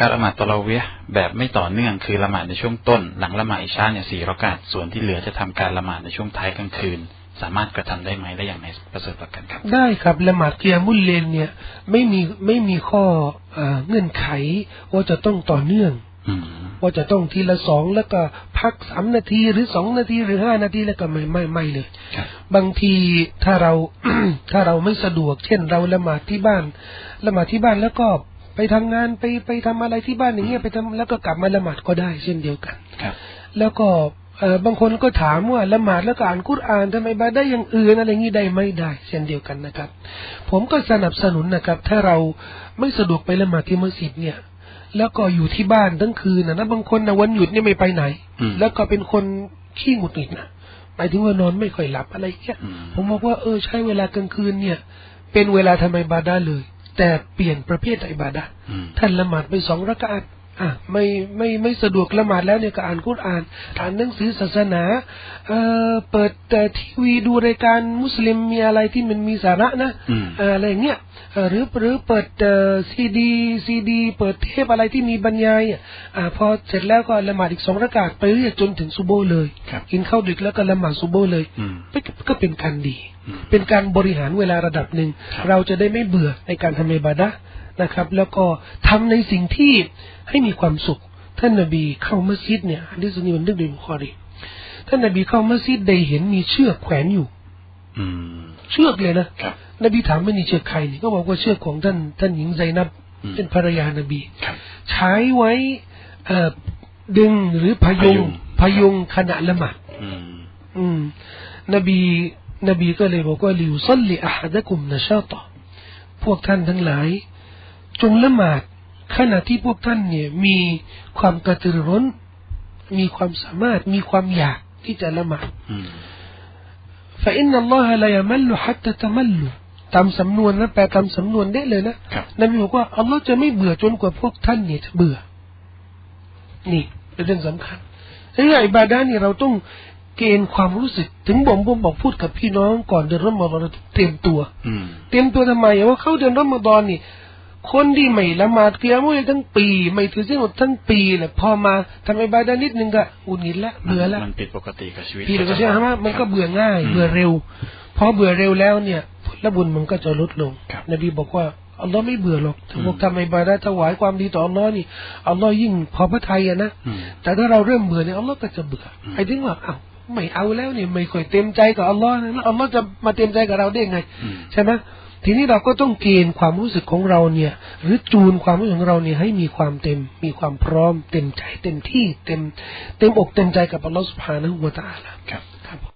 การละหมาดตะเราเวียแบบไม่ต่อเนื่องคือละหมาดในช่วงต้น หลังละหมาดอิชาเนี่ยสี่รากาศส่วนที่เหลือจะทำการละหมาดในช่วงท้ายกลางคืน สามารถกระทำได้ไหมและอย่างไหนประเสริฐกว่ากันครับ ได้ครับละหมาดเกียามุลเลนเนี่ยไม่มีไม่มีข้อเอ่อเงื่อนไขว่าจะต้องต่อเนื่องอืมว่าจะต้องทีละสองแล้วก็พักสามนาทีหรือสองนาทีหรือห้านาทีแล้วก็ไม่ไม่ไม่เลยครับบางทีถ้าเราถ้าเราไม่สะดวก เช่นเราละหมาดที่บ้านละหมาดที่บ้านแล้วก็ ไปทำงานไปไปทำอะไรที่บ้านอย่างเงี้ยไปทำแล้วก็กลับมาละหมาดก็ได้เช่นเดียวกันครับ แล้วก็เออบางคนก็ถามว่าละหมาดแล้วก็อ่านกุรอานทำไมบาได้อย่างอื่นอะไรงี้ได้ไม่ได้ เช่นเดียวกันนะครับ ผมก็สนับสนุนนะครับ ถ้าเราไม่สะดวกไปละหมาดที่มัสยิดเนี่ย แล้วก็อยู่ที่บ้านทั้งคืนนะนะบางคนนะวันหยุดเนี่ยไม่ไปไหนอืมแล้วก็เป็นคนขี้หงุดหงิดนะหมายถึงว่านอนไม่ค่อยหลับอะไรเงี้ยอืมผมบอกว่าเออใช้เวลากลางคืนเนี่ย เป็นเวลาทำไมบาดาเลย แต่เปลี่ยนประเภทอิบาดะห์อืมท่านละหมาดไปสองรักอาต อะไม่ไม่ไม่สะดวกละหมาดแล้วเนี่ยก็อ่านกุรอานอ่านหนังสือศาสนาเอ่อเปิดแต่ทีวีดูรายการมุสลิมมีอะไรที่มันมีสาระนะอืมเอ่ออะไรอย่างเงี้ยเอ่อหรือหรือเปิดเอ่อซีดีซีดี เปิดเทปอะไรที่มีบรรยายอะอ่าพอเสร็จแล้วก็ละหมาดอีกสองรักาตไปเรื่อยจนถึงซุโบห์เลยครับกินข้าวดึกแล้วก็ละหมาดซุโบห์เลยอืมก็ก็เป็นการดีอืมเป็นการบริหารเวลาระดับหนึ่งครับเราจะได้ไม่เบื่อในการทำอิบาดะห์นะครับ แล้วก็ทำในสิ่งที่ให้มีความสุข ท่านนบีเข้ามัสยิดเนี่ยฮะดิษนี้มันเรื่องเดียวบุคอรีท่านนบีเข้ามัสยิดได้เห็นมีเชือกแขวนอยู่ อืม เชือกเลยนะครับนบีถามว่านี่เชือกใครนี่ก็บอกว่าเชือกของท่านท่านหญิงไซนับอืมเป็นภรรยานบีครับใช้ไว้เอ่อดึงหรือพยุพยุงงพยุงขณะละหมาดอืมอืม นบี นบีก็เลยบอกว่าลิวซัลลิอะฮัดะกุมนะชาตะพวกท่านทั้งหลาย จงละหมาด ขณะที่พวกท่านเนี่ย มีความกระตือรือร้น มีความสามารถ มีความอยากที่จะละหมาด อืม فإن الله لا يمل حتى تمل ตามสำนวนนะแปลตามสำนวนได้เลยนะครับ นบีบอกว่าอัลลอฮ์จะไม่เบื่อจนกว่าพวกท่านเนี่ยจะเบื่อ นี่เป็นเรื่องสำคัญเรื่องอิบาดะห์นี่เราต้องเกณฑ์ความรู้สึก ถึงผมผมบอกพูดกับพี่น้องก่อนเดือนรอมฎอนเราต้องเตรียมตัว อืม เตรียมตัวทำไมอะว่าเข้าเดือนรอมฎอนนี่ คนที่ไม่ละหมาดเกียรมุยทั้งปี ไม่ถือศีลอดทั้งปีแหละพอมาทำอิบาดะห์นิดนึงก็หงุดหงิดละเบื่อละมันผิดปกติกับชีวิตพี่เราก็ใช่ไหมว่ามันก็เบื่อง่ายมเบื่อเร็วพอเบื่อเร็วแล้วเนี่ยผลบุญมันก็จะลดลงครับนบีบอกว่าอัลลอฮ์ไม่เบื่อหรอกถ้าอืมพวกทำอิบาดะห์ถวายความดีต่ออัลลอฮ์นี่อัลลอฮ์ยิ่งพอพระทัยอะนะอืมแต่ถ้าเราเริ่มเบื่อเนี่ยอัลลอฮ์ก็จะเบื่ออมไอ้ถึงว่าอ้าวไม่เอาแล้วเนี่ยไม่ค่อยเต็มใจกับอัลลอฮ์นะแล้วอัลลอฮ์จะมาเต็มใจกับเราได้ไงอืมใช่ไหม ทีนี้เราก็ต้องเกณฑ์ความรู้สึกของเราเนี่ย หรือจูนความรู้สึกของเราเนี่ยให้มีความเต็ม มีความพร้อม เต็มใจ เต็มที่ เต็ม เต็มอกเต็มใจกับอัลลอฮ์สุบฮานะฮูวะตะอาลาครับ